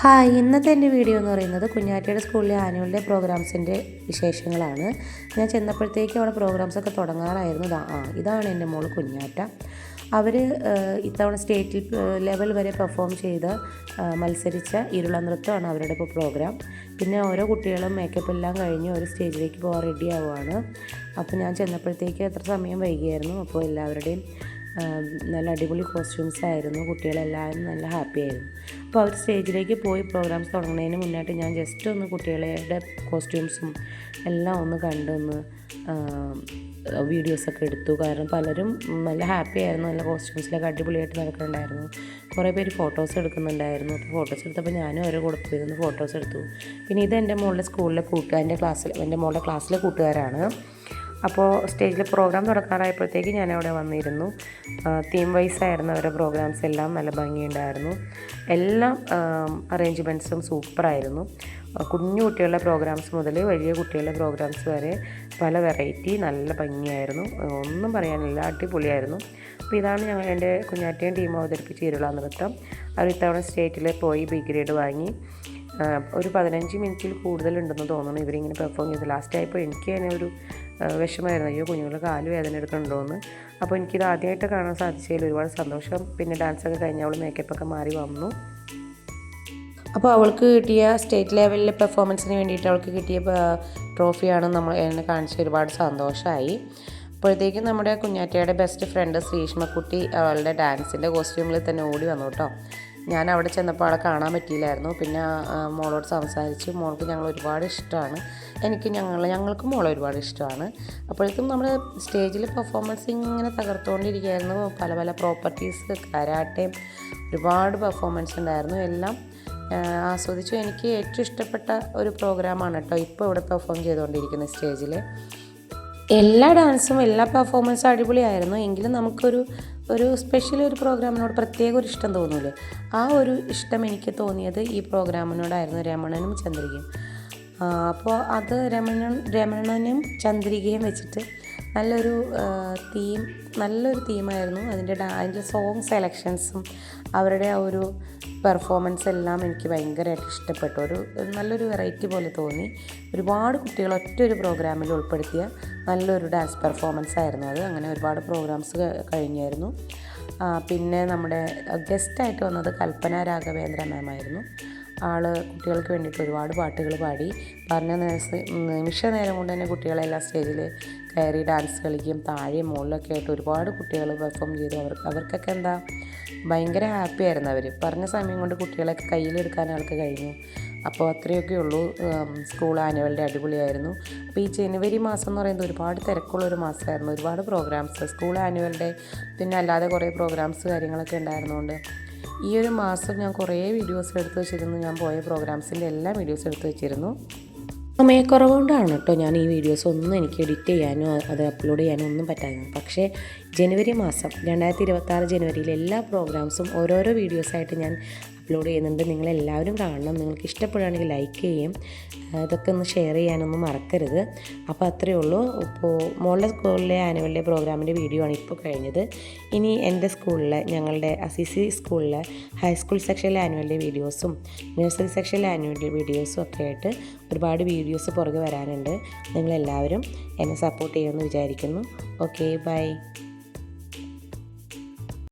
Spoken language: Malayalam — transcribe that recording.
ഹായ് ഇന്നത്തെ എന്റെ വീഡിയോ എന്ന് പറയുന്നത് കുഞ്ഞാറ്റയുടെ സ്കൂളിലെ ആനുവൽ ഡേ പ്രോഗ്രാംസിന്റെ വിശേഷങ്ങളാണ്. ഞാൻ ചെന്നപ്പോഴത്തേക്ക് അവിടെ പ്രോഗ്രാംസൊക്കെ തുടങ്ങാറായിരുന്നു. ആ ഇതാണ് എന്റെ മോൾ കുഞ്ഞാറ്റ. അവർ ഇത്തവണ സ്റ്റേറ്റ് ലെവൽ വരെ പെർഫോം ചെയ്ത് മത്സരിച്ച ഇരുള നൃത്തമാണ് അവരുടെ ഇപ്പോൾ പ്രോഗ്രാം. പിന്നെ ഓരോ കുട്ടികളും മേക്കപ്പ് എല്ലാം കഴിഞ്ഞ് ഒരു സ്റ്റേജിലേക്ക് പോകാൻ റെഡി ആവുകയാണ് അപ്പോൾ ഞാൻ ചെന്നപ്പോഴത്തേക്ക് എത്ര സമയം വൈകിയായിരുന്നു? അപ്പോൾ എല്ലാവരുടെയും നല്ല അടിപൊളി കോസ്റ്റ്യൂംസ് ആയിരുന്നു. കുട്ടികളെല്ലാവരും നല്ല ഹാപ്പി ആയിരുന്നു. അപ്പോൾ അവർ സ്റ്റേജിലേക്ക് പോയി പ്രോഗ്രാംസ് തുടങ്ങുന്നതിന് മുന്നായിട്ട് ഞാൻ ജസ്റ്റ് ഒന്ന് കുട്ടികളുടെ കോസ്റ്റ്യൂംസും എല്ലാം ഒന്ന് കണ്ടൊന്ന് വീഡിയോസൊക്കെ എടുത്തു. കാരണം പലരും നല്ല ഹാപ്പി ആയിരുന്നു. നല്ല കോസ്റ്റ്യൂംസിലൊക്കെ അടിപൊളിയായിട്ട് നടക്കുന്നുണ്ടായിരുന്നു. കുറേ പേര് ഫോട്ടോസ് എടുക്കുന്നുണ്ടായിരുന്നു. അപ്പോൾ ഫോട്ടോസ് എടുത്തപ്പോൾ ഞാനും അവരെ കൂടെ പോയിരുന്നു ഫോട്ടോസ് എടുത്തു. പിന്നെ ഇത് എന്റെ മോളുടെ സ്കൂളിലെ കൂട്ടുകാരന്റെ ക്ലാസ്സിൽ എന്റെ മോളുടെ ക്ലാസ്സിലെ കൂട്ടുകാരാണ്. അപ്പോൾ സ്റ്റേജിൽ പ്രോഗ്രാം തുടക്കാറായപ്പോഴത്തേക്ക് ഞാൻ അവിടെ വന്നിരുന്നു തീം വൈസ് ആയിരുന്നു അവരുടെ പ്രോഗ്രാംസ് എല്ലാം. നല്ല ഭംഗിയുണ്ടായിരുന്നു. എല്ലാ അറേഞ്ച്മെന്റ്സും സൂപ്പറായിരുന്നു കുഞ്ഞു കുട്ടികളുടെ പ്രോഗ്രാംസ് മുതൽ വലിയ കുട്ടികളുടെ പ്രോഗ്രാംസ് വരെ പല വെറൈറ്റി നല്ല ഭംഗിയായിരുന്നു. ഒന്നും പറയാനില്ല അടിപൊളിയായിരുന്നു. അപ്പോൾ ഇതാണ് ഞങ്ങൾ എന്റെ കുഞ്ഞാറ്റയും ടീം അവതരിപ്പിച്ച് ഇരുള നൃത്തം. അവർ ഇത്തവണ സ്റ്റേറ്റിൽ പോയി ബി ഗ്രേഡ് വാങ്ങി. ഒരു പതിനഞ്ച് മിനിറ്റിൽ കൂടുതലുണ്ടെന്ന് തോന്നുന്നു ഇവരിങ്ങനെ പെർഫോം ചെയ്ത് ലാസ്റ്റ് ആയപ്പോൾ എനിക്ക് തന്നെ ഒരു വിഷമമായിരുന്നു. അയ്യോ കുഞ്ഞുങ്ങളുടെ കാൽ വേദന എടുക്കണ്ടോന്ന് അപ്പോൾ എനിക്കിത് ആദ്യമായിട്ട് കാണാൻ സാധിച്ചതിൽ ഒരുപാട് സന്തോഷം. പിന്നെ ഡാൻസ് ഒക്കെ കഴിഞ്ഞ് അവൾ മേക്കപ്പൊക്കെ മാറി വന്നു. അപ്പോൾ അവൾക്ക് കിട്ടിയ സ്റ്റേറ്റ് ലെവലിലെ പെർഫോമൻസിന് വേണ്ടിയിട്ട് അവൾക്ക് കിട്ടിയ ട്രോഫിയാണ് നമ്മൾ എന്നെ കാണിച്ച് ഒരുപാട് സന്തോഷമായി അപ്പോഴത്തേക്കും നമ്മുടെ കുഞ്ഞാറ്റയുടെ ബെസ്റ്റ് ഫ്രണ്ട് ശ്രീഷ്മക്കുട്ടി അവളുടെ ഡാൻസിന്റെ കോസ്റ്റ്യൂമിൽ തന്നെ ഓടി വന്നു കേട്ടോ. ഞാൻ അവിടെ ചെന്നപ്പോൾ അവിടെ കാണാൻ പറ്റിയില്ലായിരുന്നു. പിന്നെ മോളോട് സംസാരിച്ചു മോൾക്ക് ഞങ്ങൾ ഒരുപാട് ഇഷ്ടമാണ്. എനിക്ക് ഞങ്ങൾ ഞങ്ങൾക്ക് മോളെ ഒരുപാട് ഇഷ്ടമാണ്. അപ്പോഴേക്കും നമ്മൾ സ്റ്റേജിൽ പെർഫോമൻസ് ഇങ്ങനെ തകർത്തുകൊണ്ടിരിക്കുകയായിരുന്നു. പല പല പ്രോപ്പർട്ടീസ് കരാട്ടയും ഒരുപാട് പെർഫോമൻസ് ഉണ്ടായിരുന്നു. എല്ലാം ആസ്വദിച്ചു എനിക്ക് ഏറ്റവും ഇഷ്ടപ്പെട്ട ഒരു പ്രോഗ്രാമാണ് കേട്ടോ ഇപ്പോൾ ഇവിടെ പെർഫോം ചെയ്തുകൊണ്ടിരിക്കുന്ന സ്റ്റേജിൽ എല്ലാ ഡാൻസും എല്ലാ പെർഫോമൻസും അടിപൊളിയായിരുന്നു. എങ്കിലും നമുക്കൊരു ഒരു സ്പെഷ്യൽ ഒരു പ്രോഗ്രാമിനോട് പ്രത്യേക ഒരു ഇഷ്ടം തോന്നൂലേ? ആ ഒരു ഇഷ്ടം എനിക്ക് തോന്നിയത് ഈ പ്രോഗ്രാമിനോടായിരുന്നു രമണനും ചന്ദ്രികയും. അപ്പോൾ അത് രമണൻ രമണനും ചന്ദ്രികയും വെച്ചിട്ട് നല്ലൊരു തീം നല്ലൊരു തീമായിരുന്നു അതിന്റെ അതിന്റെ സോങ് സെലക്ഷൻസും അവരുടെ ആ ഒരു പെർഫോമൻസ് എല്ലാം എനിക്ക് ഭയങ്കരമായിട്ട് ഇഷ്ടപ്പെട്ടു. ഒരു നല്ലൊരു വെറൈറ്റി പോലെ തോന്നി. ഒരുപാട് കുട്ടികൾ ഒറ്റ ഒരു പ്രോഗ്രാമിൽ ഉൾപ്പെടുത്തിയ നല്ലൊരു ഡാൻസ് പെർഫോമൻസ് ആയിരുന്നു അത്. അങ്ങനെ ഒരുപാട് പ്രോഗ്രാംസ് കഴിഞ്ഞായിരുന്നു. പിന്നെ നമ്മുടെ ഗസ്റ്റായിട്ട് വന്നത് കൽപ്പന രാഘവേന്ദ്ര മാം ആയിരുന്നു. ആൾ കുട്ടികൾക്ക് വേണ്ടിയിട്ട് ഒരുപാട് പാട്ടുകൾ പാടി. പറഞ്ഞ നിമിഷ നേരം കൊണ്ട് തന്നെ കുട്ടികളെല്ലാം സ്റ്റേജിൽ കയറി ഡാൻസ് കളിക്കും. താഴെയും മുകളിലൊക്കെ ആയിട്ട് ഒരുപാട് കുട്ടികൾ പെർഫോം ചെയ്തു. അവർ അവർക്കൊക്കെ എന്താ ഭയങ്കര ഹാപ്പി ആയിരുന്നു അവർ പറഞ്ഞ സമയം കൊണ്ട് കുട്ടികളൊക്കെ കയ്യിലെടുക്കാൻ ആൾക്ക് കഴിഞ്ഞു. അപ്പോൾ അത്രയൊക്കെ ഉള്ളൂ സ്കൂൾ ആനുവൽ ഡേ അടിപൊളിയായിരുന്നു. അപ്പോൾ ഈ ജനുവരി മാസം എന്ന് പറയുന്നത് ഒരുപാട് തിരക്കുള്ള ഒരു മാസമായിരുന്നു. ഒരുപാട് പ്രോഗ്രാംസ് സ്കൂൾ ആനുവൽ ഡേ പിന്നെ അല്ലാതെ കുറേ പ്രോഗ്രാംസ് കാര്യങ്ങളൊക്കെ ഉണ്ടായിരുന്നുകൊണ്ട് ഈ ഒരു മാസം ഞാൻ കുറേ വീഡിയോസ് എടുത്ത് വെച്ചിരുന്നു. ഞാൻ പോയ പ്രോഗ്രാംസിന്റെ എല്ലാ വീഡിയോസ് എടുത്ത് വെച്ചിരുന്നു. സമയക്കുറവുകൊണ്ടാണ് കേട്ടോ ഞാൻ ഈ വീഡിയോസ് ഒന്നും എനിക്ക് എഡിറ്റ് ചെയ്യാനോ അത് അപ്ലോഡ് ചെയ്യാനോ ഒന്നും പറ്റായിരുന്നു പക്ഷേ ജനുവരി മാസം രണ്ടായിരത്തി ഇരുപത്താറ് ജനുവരിയിൽ എല്ലാ പ്രോഗ്രാംസും ഓരോരോ വീഡിയോസായിട്ട് ഞാൻ അപ്ലോഡ് ചെയ്യുന്നുണ്ട്. നിങ്ങളെല്ലാവരും കാണണം. നിങ്ങൾക്ക് ഇഷ്ടപ്പെടുകയാണെങ്കിൽ ലൈക്ക് ചെയ്യും. ഇതൊക്കെ ഒന്ന് ഷെയർ ചെയ്യാനൊന്നും മറക്കരുത്. അപ്പോൾ അത്രയേ ഉള്ളൂ. ഇപ്പോൾ മോളുടെ സ്കൂളിലെ ആനുവൽ ഡേ പ്രോഗ്രാമിന്റെ വീഡിയോ ആണ് ഇപ്പോൾ കഴിഞ്ഞത്. ഇനി എന്റെ സ്കൂളിലെ ഞങ്ങളുടെ അസിസി സ്കൂളിലെ ഹൈസ്കൂൾ സെക്ഷനിലെ ആനുവൽ ഡേ വീഡിയോസും നഴ്സറി സെക്ഷനിലെ ആനുവൽ ഡേ വീഡിയോസും ഒക്കെ ആയിട്ട് ഒരുപാട് വീഡിയോസ് പുറകെ വരാനുണ്ട്. നിങ്ങളെല്ലാവരും എന്നെ സപ്പോർട്ട് ചെയ്യുമെന്ന് വിചാരിക്കുന്നു. Okay bye.